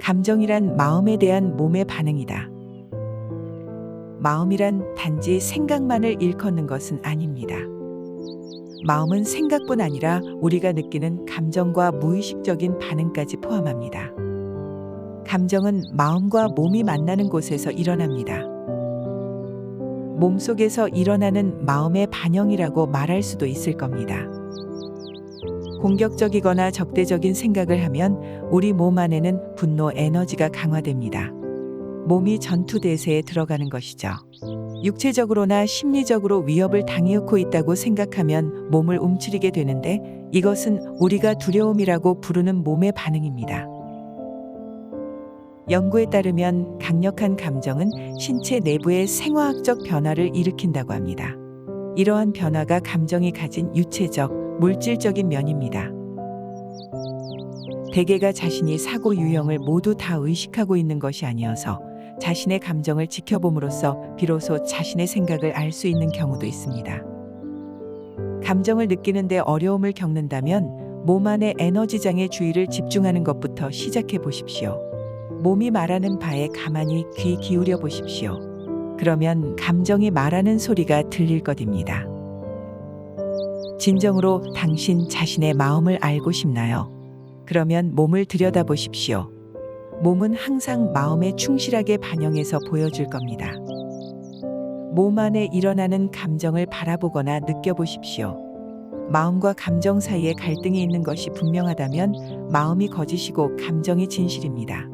감정이란 마음에 대한 몸의 반응이다. 마음이란 단지 생각만을 일컫는 것은 아닙니다. 마음은 생각뿐 아니라 우리가 느끼는 감정과 무의식적인 반응까지 포함합니다. 감정은 마음과 몸이 만나는 곳에서 일어납니다. 몸 속에서 일어나는 마음의 반영이라고 말할 수도 있을 겁니다. 공격적이거나 적대적인 생각을 하면 우리 몸 안에는 분노 에너지가 강화됩니다. 몸이 전투 대세에 들어가는 것이죠. 육체적으로나 심리적으로 위협을 당해오고 있다고 생각하면 몸을 움츠리게 되는데 이것은 우리가 두려움이라고 부르는 몸의 반응입니다. 연구에 따르면 강력한 감정은 신체 내부의 생화학적 변화를 일으킨다고 합니다. 이러한 변화가 감정이 가진 유체적, 물질적인 면입니다. 대개가 자신이 사고 유형을 모두 다 의식하고 있는 것이 아니어서 자신의 감정을 지켜봄으로써 비로소 자신의 생각을 알 수 있는 경우도 있습니다. 감정을 느끼는데 어려움을 겪는다면 몸 안의 에너지장의 주의를 집중하는 것부터 시작해 보십시오. 몸이 말하는 바에 가만히 귀 기울여 보십시오. 그러면 감정이 말하는 소리가 들릴 것입니다. 진정으로 당신 자신의 마음을 알고 싶나요? 그러면 몸을 들여다보십시오. 몸은 항상 마음에 충실하게 반영해서 보여줄 겁니다. 몸 안에 일어나는 감정을 바라보거나 느껴보십시오. 마음과 감정 사이에 갈등이 있는 것이 분명하다면 마음이 거짓이고 감정이 진실입니다.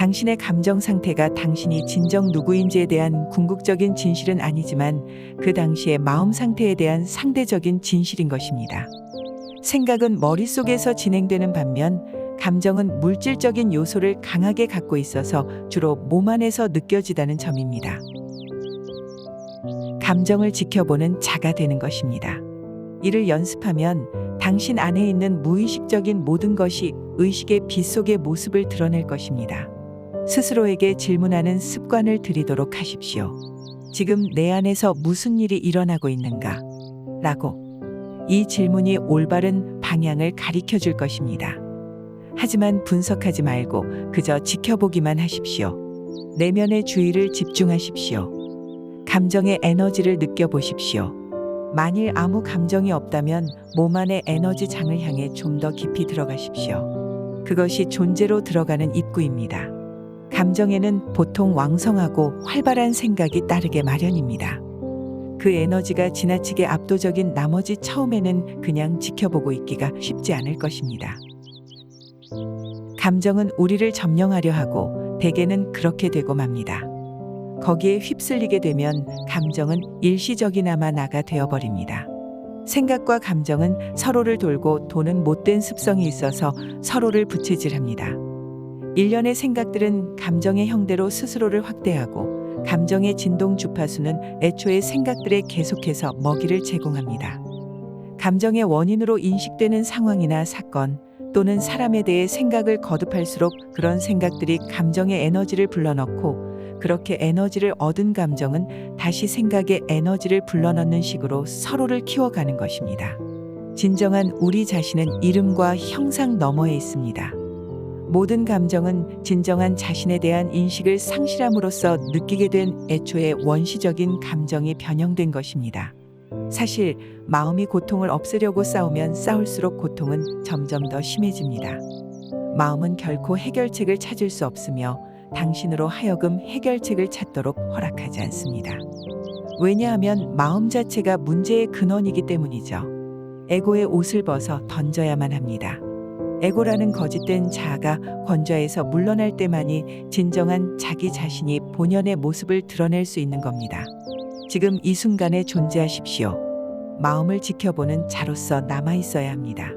당신의 감정 상태가 당신이 진정 누구인지에 대한 궁극적인 진실은 아니지만 그 당시의 마음 상태에 대한 상대적인 진실인 것입니다. 생각은 머릿속에서 진행되는 반면 감정은 물질적인 요소를 강하게 갖고 있어서 주로 몸 안에서 느껴지다는 점입니다. 감정을 지켜보는 자가 되는 것입니다. 이를 연습하면 당신 안에 있는 무의식적인 모든 것이 의식의 빛 속의 모습을 드러낼 것입니다. 스스로에게 질문하는 습관을 들이도록 하십시오. 지금 내 안에서 무슨 일이 일어나고 있는가? 라고. 이 질문이 올바른 방향을 가리켜 줄 것입니다. 하지만 분석하지 말고 그저 지켜보기만 하십시오. 내면의 주의를 집중하십시오. 감정의 에너지를 느껴보십시오. 만일 아무 감정이 없다면 몸 안의 에너지 장을 향해 좀 더 깊이 들어가십시오. 그것이 존재로 들어가는 입구입니다. 감정에는 보통 왕성하고 활발한 생각이 따르게 마련입니다. 그 에너지가 지나치게 압도적인 나머지 처음에는 그냥 지켜보고 있기가 쉽지 않을 것입니다. 감정은 우리를 점령하려 하고 대개는 그렇게 되고 맙니다. 거기에 휩쓸리게 되면 감정은 일시적이나마 나가 되어버립니다. 생각과 감정은 서로를 돌고 도는 못된 습성이 있어서 서로를 부채질합니다. 일련의 생각들은 감정의 형대로 스스로를 확대하고 감정의 진동 주파수는 애초의 생각들에 계속해서 먹이를 제공합니다. 감정의 원인으로 인식되는 상황이나 사건 또는 사람에 대해 생각을 거듭할수록 그런 생각들이 감정의 에너지를 불러넣고 그렇게 에너지를 얻은 감정은 다시 생각의 에너지를 불러넣는 식으로 서로를 키워가는 것입니다. 진정한 우리 자신은 이름과 형상 너머에 있습니다. 모든 감정은 진정한 자신에 대한 인식을 상실함으로써 느끼게 된 애초의 원시적인 감정이 변형된 것입니다. 사실 마음이 고통을 없애려고 싸우면 싸울수록 고통은 점점 더 심해집니다. 마음은 결코 해결책을 찾을 수 없으며 당신으로 하여금 해결책을 찾도록 허락하지 않습니다. 왜냐하면 마음 자체가 문제의 근원이기 때문이죠. 에고의 옷을 벗어 던져야만 합니다. 에고라는 거짓된 자아가 권좌에서 물러날 때만이 진정한 자기 자신이 본연의 모습을 드러낼 수 있는 겁니다. 지금 이 순간에 존재하십시오. 마음을 지켜보는 자로서 남아 있어야 합니다.